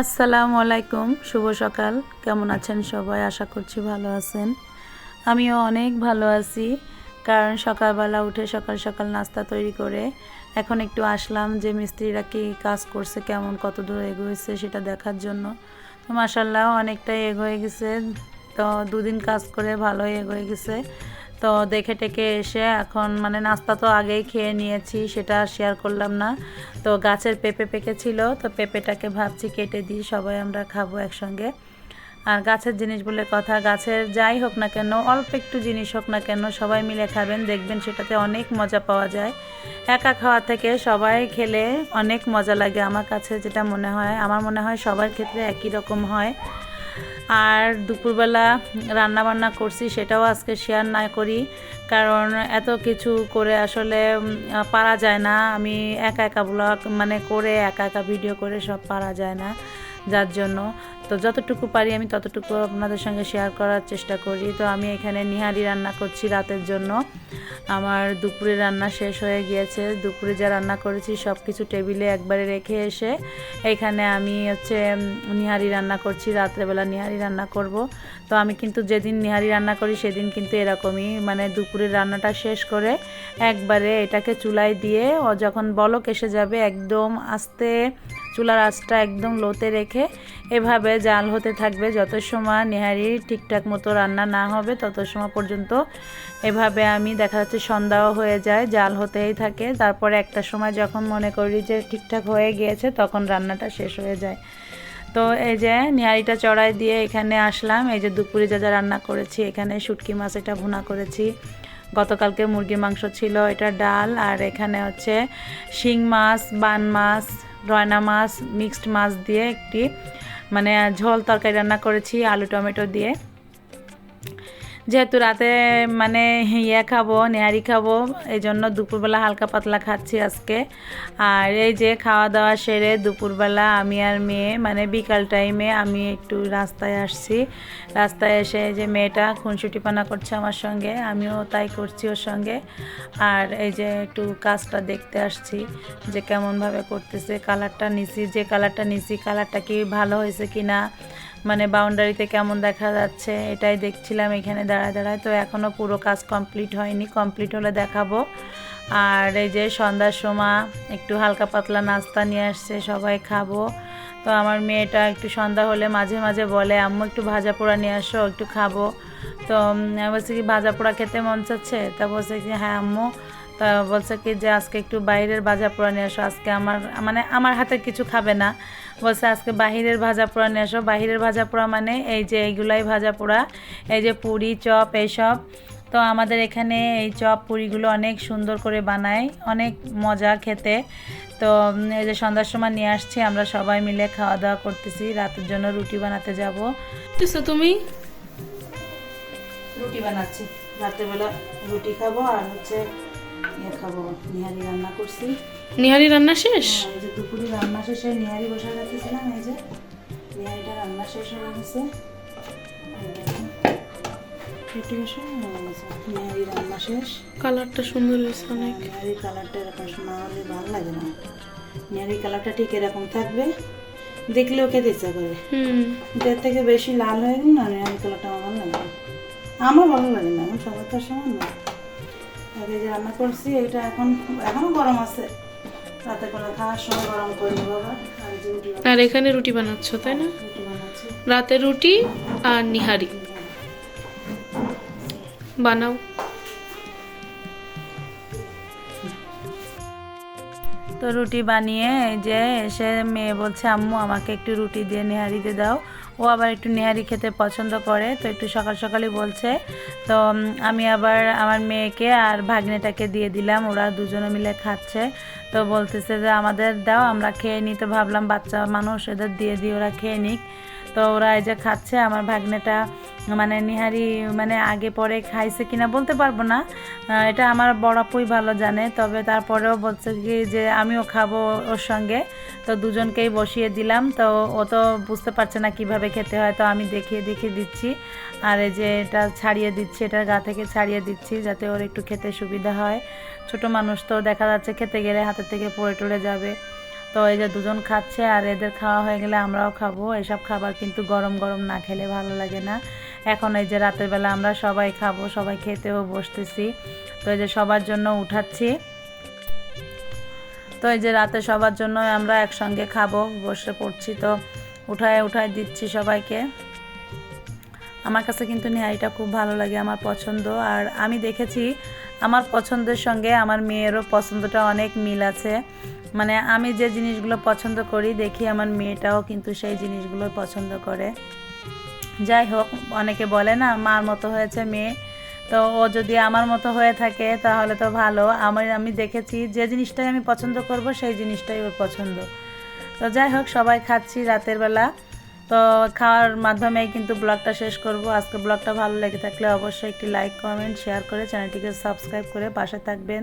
আসসালামু আলাইকুম, শুভ সকাল। কেমন আছেন সবাই? আশা করছি ভালো আছেন। আমিও অনেক ভালো আছি, কারণ সকালবেলা উঠে সকাল সকাল নাস্তা তৈরি করে এখন একটু আসলাম যে মিস্ত্রিরা কি কাজ করছে, কেমন, কত দূর এগোয়েছে সেটা দেখার জন্য। তো মাসাল্লাহ অনেকটাই এগোয়ে গেছে। তো দুদিন কাজ করে ভালোই এগোয়ে গেছে। তো দেখে টেকে এসে এখন মানে নাস্তা তো আগেই খেয়ে নিয়েছি, সেটা শেয়ার করলাম না। তো গাছের পেঁপে পেকেছিল, তো পেঁপেটাকে ভাবছি কেটে দিই, সবাই আমরা খাব একসঙ্গে। আর গাছের জিনিস বলে কথা, গাছের যাই হোক না কেন, অল্প একটু জিনিস হোক না কেন, সবাই মিলে খাবেন, দেখবেন সেটাতে অনেক মজা পাওয়া যায়। একা খাওয়া থেকে সবাই খেলে অনেক মজা লাগে, আমার কাছে যেটা মনে হয়, আমার মনে হয় সবার ক্ষেত্রে একই রকম হয়। আর দুপুরবেলা রান্না বান্না করছি, সেটাও আজকে শেয়ার না করি, কারণ এত কিছু করে আসলে পারা যায় না। আমি একা একা ব্লগ মানে করে, একা একা ভিডিও করে সব পারা যায় না। যার জন্য। তো যতটুকু পারি আমি ততটুকু আপনাদের সঙ্গে শেয়ার করার চেষ্টা করি। তো আমি এখানে নিহারি রান্না করছি রাতের জন্য। আমার দুপুরে রান্না শেষ হয়ে গিয়েছে। দুপুরে যা রান্না করেছি সব কিছু টেবিলে একবারে রেখে এসে এখানে আমি হচ্ছে নিহারি রান্না করছি। রাত্রেবেলা নিহারি রান্না করব। তো আমি কিন্তু যেদিন নিহারি রান্না করি সেদিন কিন্তু এরকমই। মানে দুপুরের রান্নাটা শেষ করে একবারে এটাকে চুলায় দিয়ে, ও যখন বলক এসে যাবে একদম আস্তে চুলার আঁচটা একদম লোতে রেখে এভাবে জাল হতে থাকবে। যত সময় নেহারি ঠিকঠাক মতো রান্না না হবে, তত সময় পর্যন্ত এভাবে আমি দেখা যাচ্ছে সন্ধ্যাও হয়ে যায়, জাল হতেই থাকে। তারপরে একটা সময় যখন মনে করি যে ঠিকঠাক হয়ে গিয়েছে, তখন রান্নাটা শেষ হয়ে যায়। তো এই যে নিহারিটা চড়াই দিয়ে এখানে আসলাম। এই যে দুপুরে যা যা রান্না করেছি, এখানে শুটকি মাছ এটা ভুনা করেছি। গতকালকে মুরগির মাংস ছিল, এটা ডাল, আর এখানে হচ্ছে শিং মাছ, বান মাছ, রয়না মাছ, মিক্সড মাছ দিয়ে একটি মানে ঝোল তরকারি রান্না করেছি, আলু টমেটো দিয়ে। যেহেতু রাতে মানে ইয়ে খাব, নেহারি খাব এই জন্য দুপুরবেলা হালকা পাতলা খাচ্ছি আজকে। আর এই যে খাওয়া দাওয়া সেরে দুপুরবেলা আমি আর মেয়ে মানে বিকাল টাইমে আমি একটু রাস্তায় আসছি। রাস্তায় এসে যে মেয়েটা খুনসুটি পানা করছে আমার সঙ্গে, আমিও তাই করছি ওর সঙ্গে। আর এই যে একটু কাজটা দেখতে আসছি, যে কেমনভাবে করতেছে কালারটা নিছি, যে কালারটা নিছি কালারটা কি ভালো হয়েছে কি না মানে বাউন্ডারিতে কেমন দেখা যাচ্ছে, এটাই দেখছিলাম এখানে দাঁড়ায় দাঁড়ায়। তো এখনও পুরো কাজ কমপ্লিট হয়নি কমপ্লিট হলে দেখাবো। আর এই যে সন্ধ্যার সময় একটু হালকা পাতলা নাস্তা নিয়ে আসছে, সবাই খাব। তো আমার মেয়েটা একটু সন্ধ্যা হলে মাঝে মাঝে বলে, আম্মু, একটু ভাজা পোড়া নিয়ে আসো, একটু খাব। তো বলছি, কি ভাজা পোড়া খেতে মন চাচ্ছে? তা বলছে কি হ্যাঁ আম্মু। তা বলছে কি যে আজকে একটু বাইরের ভাজা পোড়া নিয়ে আসো। আজকে আমার মানে আমার হাতে কিছু খাবে না। বলছে আজকে বাহিরের ভাজা পোড়া নিয়ে আসো। বাহিরের ভাজা পোড়া মানে এই যে এইগুলাই ভাজা পোড়া এই যে পুরি চপ এইসব। তো আমাদের এখানে এই চপ পুরিগুলো অনেক সুন্দর করে বানায় অনেক মজা খেতে। তো এই যে সন্ধ্যার সময় নিয়ে আসছি আমরা সবাই মিলে খাওয়া দাওয়া করতেছি। রাতের জন্য রুটি বানাতে যাব। তো তুমি? রুটি বানাচ্ছি। রাত্রেবেলা রুটি খাব আর হচ্ছে খাব। নিহারি রান্না করছি। নিহারি রান্না শেষ? এই যে দুপুরে রান্না শেষে নিহারি বসে রাখতেছিলাম এই যে নিহারিটা রান্না শেষ হয়ে গেছে। হয়ে। নিহারি রান্না শেষ। কালারটা সুন্দর হয়েছে অনেক। নিহারি কালারটা এরকম না হলে ভালো লাগে না। নিহারি কালারটা ঠিক এরকম থাকবে দেখলেও খেতে ইচ্ছা করে হুম। কিন্তু এর থেকে বেশি লাল হয়ে গেল না নিহারি কালারটা আমার ভালো লাগে না। আমার ভালো লাগে না এখন সবার তো সমান না আগে যে রান্না করছি এটা এখন এখনও গরম আছে। রাতে করে খাওয়ার সময় গরম করে আর এখানে রুটি বানাচ্ছ তাই না? রাতে রুটি আর নিহারি। বানাও। তো রুটি বানিয়ে যে এসে মেয়ে বলছে আম্মু আমাকে একটু রুটি দিয়ে নেহারিতে দাও। ও আবার একটু নেহারি খেতে পছন্দ করে, তো একটু সকাল সকালই বলছে। তো আমি আবার আমার মেয়েকে আর ভাগ্নেটাকে দিয়ে দিলাম, ওরা দুজনে মিলে খাচ্ছে। তো বলতেছে যে, আমাদের দাও, আমরা খেয়ে নিই তো ভাবলাম বাচ্চা মানুষ, এদের দিয়ে দিই ওরা খেয়ে নিক। তো ওরা এই যে খাচ্ছে, আমার ভাগ্নেটা মানে নিহারি মানে আগে পরে খাইছে কিনা বলতে পারব না। এটা আমার বড় আপুই ভালো জানে, তবে তারপরেও বলছে কি যে আমিও খাব ওর সঙ্গে। তো দুজনকেই বসিয়ে দিলাম, তো ও তো বুঝতে পারছে না কীভাবে খেতে হয়, তো আমি দেখিয়ে দেখিয়ে দিচ্ছি। আর এই যে এটা ছাড়িয়ে দিচ্ছি, এটার গা থেকে ছাড়িয়ে দিচ্ছি, যাতে ওর একটু খেতে সুবিধা হয়। ছোট মানুষ তো দেখা যাচ্ছে খেতে গেলে হাতের থেকে পড়ে টড়ে যাবে। তো এই যে দুজন খাচ্ছে আর এদের খাওয়া হয়ে গেলে আমরাও খাব। এসব খাবার কিন্তু গরম গরম না খেলে ভালো লাগে না। এখন এই যে রাতের বেলা আমরা সবাই খাব, সবাই খেতেও বসতেছি। তো এই যে সবার জন্য উঠাচ্ছি। তো এই যে রাতে সবার জন্য আমরা একসঙ্গে খাব, বসে পড়ছি তো উঠায় উঠায় দিচ্ছি সবাইকে। আমার কাছে কিন্তু নিহারিটা খুব ভালো লাগে, আমার পছন্দ। আর আমি দেখেছি আমার পছন্দের সঙ্গে আমার মেয়েরও পছন্দটা অনেক মিল আছে। মানে আমি যে জিনিসগুলো পছন্দ করি, দেখি আমার মেয়েটাও কিন্তু সেই জিনিসগুলো পছন্দ করে। যাই হোক, অনেকে বলে না, মার মতো হয়েছে মেয়ে। তো ও যদি আমার মতো হয়ে থাকে, তাহলে তো ভালো। আমার আমি দেখেছি যে জিনিসটাই আমি পছন্দ করব, সেই জিনিসটাই ওর পছন্দ। তো যাই হোক, সবাই খাচ্ছি রাতের বেলা। তো খাওয়ার মাধ্যমে কিন্তু ব্লগটা শেষ করব। আজকে ব্লগটা ভালো লেগে থাকলে অবশ্যই একটি লাইক, কমেন্ট, শেয়ার করে চ্যানেলটিকে সাবস্ক্রাইব করে পাশে থাকবেন।